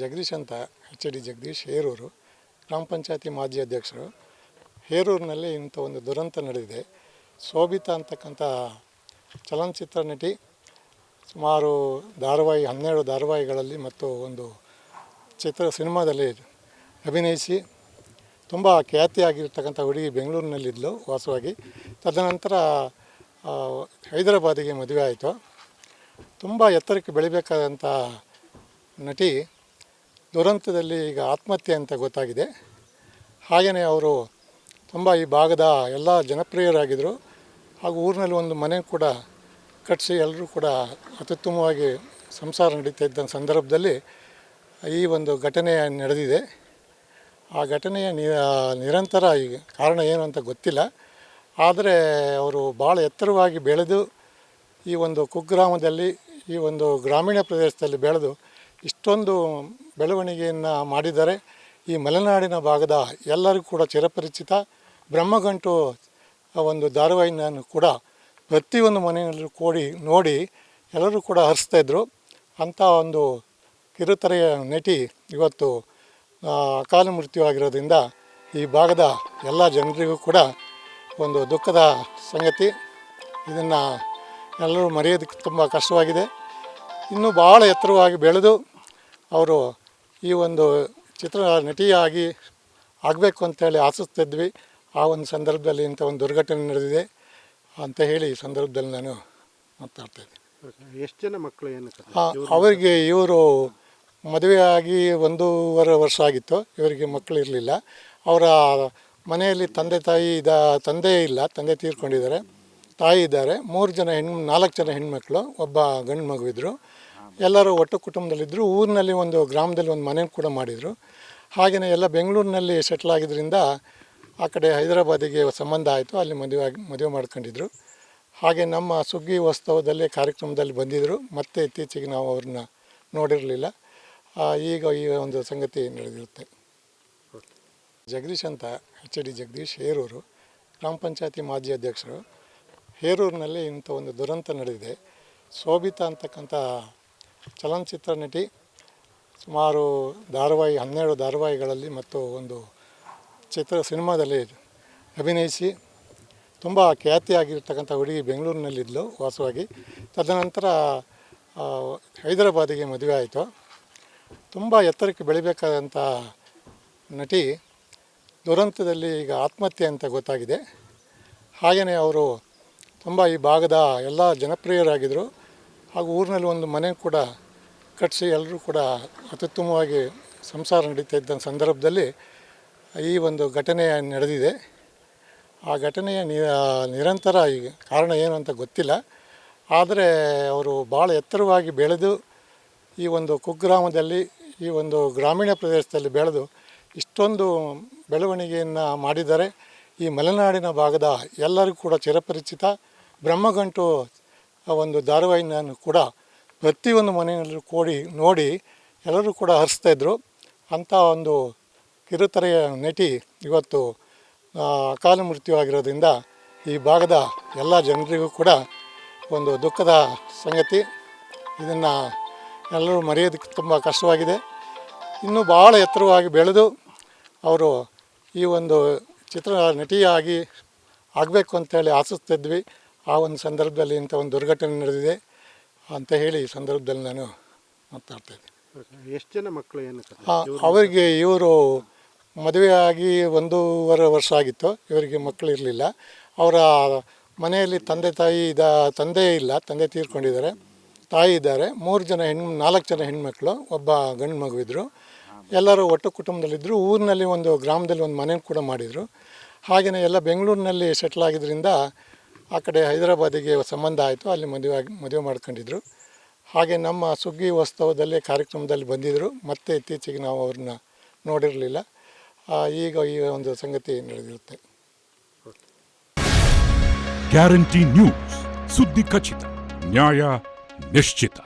ಜಗದೀಶ್ ಅಂತ H D Jagadish Heruru ಗ್ರಾಮ ಪಂಚಾಯತಿ ಮಾಜಿ ಅಧ್ಯಕ್ಷರು. ಹೇರೂರಿನಲ್ಲಿ ಇಂಥ ಒಂದು ದುರಂತ ನಡೆದಿದೆ. ಶೋಭಿತಾ ಅಂತಕ್ಕಂಥ ಚಲನಚಿತ್ರ ನಟಿ ಸುಮಾರು ಧಾರಾವಾಹಿ, ಹನ್ನೆರಡು ಧಾರಾವಾಹಿಗಳಲ್ಲಿ ಮತ್ತು ಒಂದು ಚಿತ್ರ ಸಿನಿಮಾದಲ್ಲಿ ಅಭಿನಯಿಸಿ ತುಂಬ ಖ್ಯಾತಿಯಾಗಿರ್ತಕ್ಕಂಥ ಹುಡುಗಿ ಬೆಂಗಳೂರಿನಲ್ಲಿದ್ಲು ವಾಸವಾಗಿ. ತದನಂತರ ಹೈದರಾಬಾದಿಗೆ ಮದುವೆ ಆಯಿತು. ತುಂಬ ಎತ್ತರಕ್ಕೆ ಬೆಳಿಬೇಕಾದಂಥ ನಟಿ ದುರಂತದಲ್ಲಿ ಈಗ ಆತ್ಮಹತ್ಯೆ ಅಂತ ಗೊತ್ತಾಗಿದೆ. ಹಾಗೆಯೇ ಅವರು ತುಂಬ ಈ ಭಾಗದ ಎಲ್ಲ ಜನಪ್ರಿಯರಾಗಿದ್ದರು ಹಾಗೂ ಊರಿನಲ್ಲಿ ಒಂದು ಮನೆ ಕೂಡ ಕಟ್ಟಿಸಿ ಎಲ್ಲರೂ ಕೂಡ ಅತ್ಯುತ್ತಮವಾಗಿ ಸಂಸಾರ ನಡೀತಾ ಇದ್ದ ಸಂದರ್ಭದಲ್ಲಿ ಈ ಒಂದು ಘಟನೆ ನಡೆದಿದೆ. ಆ ಘಟನೆಯ ನಿರಂತರ ಈಗ ಕಾರಣ ಏನು ಅಂತ ಗೊತ್ತಿಲ್ಲ. ಆದರೆ ಅವರು ಭಾಳ ಎತ್ತರವಾಗಿ ಬೆಳೆದು ಈ ಒಂದು ಕುಗ್ರಾಮದಲ್ಲಿ ಈ ಒಂದು ಗ್ರಾಮೀಣ ಪ್ರದೇಶದಲ್ಲಿ ಬೆಳೆದು ಇಷ್ಟೊಂದು ಬೆಳವಣಿಗೆಯನ್ನು ಮಾಡಿದ್ದಾರೆ ಈ ಮಲೆನಾಡಿನ ಭಾಗದ ಎಲ್ಲರಿಗೂ ಕೂಡ ಚಿರಪರಿಚಿತ, ಬ್ರಹ್ಮಗಂಟು ಒಂದು ಧಾರಾವಾಹಿಯನ್ನು ಕೂಡ ಪ್ರತಿಯೊಂದು ಮನೆಯಲ್ಲೂ ಕೂಡಿ, ನೋಡಿ ಎಲ್ಲರೂ ಕೂಡ ಹರಿಸ್ತಾಯಿದ್ರು ಅಂಥ ಒಂದು ಕಿರುತೆರೆಯ ನಟಿ ಇವತ್ತು ಅಕಾಲ ಮೃತ್ಯು ಆಗಿರೋದ್ರಿಂದ ಈ ಭಾಗದ ಎಲ್ಲ ಜನರಿಗೂ ಕೂಡ ಒಂದು ದುಃಖದ ಸಂಗತಿ. ಇದನ್ನು ಎಲ್ಲರೂ ಮರೆಯೋದಕ್ಕೆ ತುಂಬ ಕಷ್ಟವಾಗಿದೆ. ಇನ್ನೂ ಭಾಳ ಎತ್ತರವಾಗಿ ಬೆಳೆದು ಅವರು ಈ ಒಂದು ಚಿತ್ರ ನಟಿಯಾಗಿ ಆಗಬೇಕು ಅಂತೇಳಿ ಆಸಿಸ್ತಿದ್ವಿ ಆ ಒಂದು ಸಂದರ್ಭದಲ್ಲಿ ಇಂಥ ಒಂದು ದುರ್ಘಟನೆ ನಡೆದಿದೆ ಅಂತ ಹೇಳಿ ಈ ಸಂದರ್ಭದಲ್ಲಿ ನಾನು ಮಾತಾಡ್ತಾ ಇದ್ದೀನಿ. ಎಷ್ಟು ಜನ ಮಕ್ಕಳು ಏನು ಅವರಿಗೆ ಇವರು ಮದುವೆಯಾಗಿ ಒಂದೂವರೆ ವರ್ಷ ಆಗಿತ್ತು. ಇವರಿಗೆ ಮಕ್ಕಳು ಇರಲಿಲ್ಲ. ಅವರ ಮನೆಯಲ್ಲಿ ತಂದೆ ತಾಯಿ ಇದ ತಂದೆ ಇಲ್ಲ ತಂದೆ ತೀರ್ಕೊಂಡಿದ್ದಾರೆ. ತಾಯಿ ಇದ್ದಾರೆ. ಮೂರು ಜನ ಹೆಣ್ಣು ನಾಲ್ಕು ಜನ ಹೆಣ್ಮಕ್ಳು ಒಬ್ಬ ಗಂಡು ಮಗುವಿದ್ರು ಇದ್ದರು ಎಲ್ಲರೂ ಒಟ್ಟು ಕುಟುಂಬದಲ್ಲಿದ್ದರು ಊರಿನಲ್ಲಿ ಒಂದು ಗ್ರಾಮದಲ್ಲಿ ಒಂದು ಮನೆ ಕೂಡ ಮಾಡಿದರು. ಹಾಗೆಯೇ ಎಲ್ಲ ಬೆಂಗಳೂರಿನಲ್ಲಿ ಸೆಟ್ಲ್ ಆಗಿದ್ದರಿಂದ ಆ ಕಡೆ ಹೈದರಾಬಾದಿಗೆ ಸಂಬಂಧ ಆಯಿತು ಅಲ್ಲಿ ಮದುವೆ ಆಗಿ ಮದುವೆ ಮಾಡ್ಕೊಂಡಿದ್ರು. ಹಾಗೆ ನಮ್ಮ ಸುಗ್ಗಿ ಉತ್ಸವದಲ್ಲಿ ಕಾರ್ಯಕ್ರಮದಲ್ಲಿ ಬಂದಿದ್ದರು ಮತ್ತೆ ಇತ್ತೀಚೆಗೆ ನಾವು ಅವ್ರನ್ನ ನೋಡಿರಲಿಲ್ಲ. ಈಗ ಈ ಒಂದು ಸಂಗತಿ ನಡೆದಿರುತ್ತೆ. ಜಗದೀಶ್ ಅಂತ ಎಚ್ ಡಿ ಜಗದೀಶ್ ಹೇರೂರು ಗ್ರಾಮ ಪಂಚಾಯತಿ ಮಾಜಿ ಅಧ್ಯಕ್ಷರು. ಹೇರೂರಿನಲ್ಲಿ ಇಂಥ ಒಂದು ದುರಂತ ನಡೆದಿದೆ. ಶೋಭಿತಾ ಅಂತಕ್ಕಂಥ ಚಲನಚಿತ್ರ ನಟಿ ಸುಮಾರು ಧಾರಾವಾಹಿ, ಹನ್ನೆರಡು ಧಾರಾವಾಹಿಗಳಲ್ಲಿ ಮತ್ತು ಒಂದು ಚಿತ್ರ ಸಿನಿಮಾದಲ್ಲಿ ಅಭಿನಯಿಸಿ ತುಂಬ ಖ್ಯಾತಿಯಾಗಿರ್ತಕ್ಕಂಥ ಹುಡುಗಿ ಬೆಂಗಳೂರಿನಲ್ಲಿದ್ದಳು ವಾಸವಾಗಿ. ತದನಂತರ ಹೈದರಾಬಾದಿಗೆ ಮದುವೆ ಆಯಿತು. ತುಂಬ ಎತ್ತರಕ್ಕೆ ಬೆಳಿಬೇಕಾದಂಥ ನಟಿ ದುರಂತದಲ್ಲಿ ಈಗ ಆತ್ಮಹತ್ಯೆ ಅಂತ ಗೊತ್ತಾಗಿದೆ. ಹಾಗೆಯೇ ಅವರು ತುಂಬ ಈ ಭಾಗದ ಎಲ್ಲ ಜನಪ್ರಿಯರಾಗಿದ್ದರು. ಹಾಗೂ ಊರಿನಲ್ಲಿ ಒಂದು ಮನೆ ಕೂಡ ಕಟ್ಟಿಸಿ ಎಲ್ಲರೂ ಕೂಡ ಅತ್ಯುತ್ತಮವಾಗಿ ಸಂಸಾರ ನಡೀತಾ ಇದ್ದ ಸಂದರ್ಭದಲ್ಲಿ ಈ ಒಂದು ಘಟನೆ ನಡೆದಿದೆ. ಆ ಘಟನೆಯ ನಿರಂತರ ಈಗ ಕಾರಣ ಏನು ಅಂತ ಗೊತ್ತಿಲ್ಲ. ಆದರೆ ಅವರು ಭಾಳ ಎತ್ತರವಾಗಿ ಬೆಳೆದು ಈ ಒಂದು ಕುಗ್ರಾಮದಲ್ಲಿ, ಈ ಒಂದು ಗ್ರಾಮೀಣ ಪ್ರದೇಶದಲ್ಲಿ ಬೆಳೆದು ಇಷ್ಟೊಂದು ಬೆಳವಣಿಗೆಯನ್ನು ಮಾಡಿದ್ದಾರೆ. ಈ ಮಲೆನಾಡಿನ ಭಾಗದ ಎಲ್ಲರಿಗೂ ಕೂಡ ಚಿರಪರಿಚಿತ, ಬ್ರಹ್ಮಗಂಟು ಆ ಒಂದು ಧಾರಾವಾಹಿಯನ್ನು ಕೂಡ ಪ್ರತಿಯೊಂದು ಮನೆಯಲ್ಲೂ ಕೂಡಿ, ನೋಡಿ ಎಲ್ಲರೂ ಕೂಡ ಹರಿಸ್ತಾಯಿದ್ರು ಅಂಥ ಒಂದು ಕಿರುತೆರೆಯ ನಟಿ ಇವತ್ತು ಅಕಾಲ ಮೃತ್ಯು ಆಗಿರೋದ್ರಿಂದ ಈ ಭಾಗದ ಎಲ್ಲ ಜನರಿಗೂ ಕೂಡ ಒಂದು ದುಃಖದ ಸಂಗತಿ. ಇದನ್ನು ಎಲ್ಲರೂ ಮರೆಯೋದಕ್ಕೆ ತುಂಬ ಕಷ್ಟವಾಗಿದೆ. ಇನ್ನೂ ಭಾಳ ಎತ್ತರವಾಗಿ ಬೆಳೆದು ಅವರು ಈ ಒಂದು ಚಿತ್ರ ನಟಿಯಾಗಿ ಆಗಬೇಕು ಅಂತೇಳಿ ಆಶಿಸ್ತಿದ್ವಿ ಆ ಒಂದು ಸಂದರ್ಭದಲ್ಲಿ ಇಂಥ ಒಂದು ದುರ್ಘಟನೆ ನಡೆದಿದೆ ಅಂತ ಹೇಳಿ ಈ ಸಂದರ್ಭದಲ್ಲಿ ನಾನು ಮಾತಾಡ್ತಾ ಇದ್ದೀನಿ. ಎಷ್ಟು ಜನ ಮಕ್ಕಳು ಏನು ಅವರಿಗೆ ಇವರು ಮದುವೆಯಾಗಿ ಒಂದೂವರೆ ವರ್ಷ ಆಗಿತ್ತು. ಇವರಿಗೆ ಮಕ್ಕಳು ಇರಲಿಲ್ಲ. ಅವರ ಮನೆಯಲ್ಲಿ ತಂದೆ ತಾಯಿ ಇದ ತಂದೆ ಇಲ್ಲ ತಂದೆ ತೀರ್ಕೊಂಡಿದ್ದಾರೆ. ತಾಯಿ ಇದ್ದಾರೆ. ಮೂರು ಜನ ಹೆಣ್ಣು ನಾಲ್ಕು ಜನ ಹೆಣ್ಮಕ್ಳು ಒಬ್ಬ ಗಂಡು ಮಗು ಇದ್ದರು ಎಲ್ಲರೂ ಒಟ್ಟು ಕುಟುಂಬದಲ್ಲಿದ್ದರು ಊರಿನಲ್ಲಿ ಒಂದು ಗ್ರಾಮದಲ್ಲಿ ಒಂದು ಮನೆ ಕೂಡ ಮಾಡಿದರು. ಹಾಗೆಯೇ ಎಲ್ಲ ಬೆಂಗಳೂರಿನಲ್ಲಿ ಸೆಟ್ಲ್ ಆಗಿದ್ದರಿಂದ ಆ ಕಡೆ ಹೈದರಾಬಾದಿಗೆ ಸಂಬಂಧ ಆಯಿತು, ಅಲ್ಲಿ ಮದುವೆ ಆಗಿ, ಮದುವೆ ಮಾಡ್ಕೊಂಡಿದ್ರು. ಹಾಗೆ ನಮ್ಮ ಸುಗ್ಗಿ ಉತ್ಸವದಲ್ಲಿ ಕಾರ್ಯಕ್ರಮದಲ್ಲಿ ಬಂದಿದ್ದರು ಮತ್ತೆ ಇತ್ತೀಚೆಗೆ ನಾವು ಅವ್ರನ್ನ ನೋಡಿರಲಿಲ್ಲ. ಈಗ ಈ ಒಂದು ಸಂಗತಿ ನಡೆದಿರುತ್ತೆ. Guarantee news. ಸುದ್ದಿ ಖಚಿತ, ನ್ಯಾಯ ನಿಶ್ಚಿತ.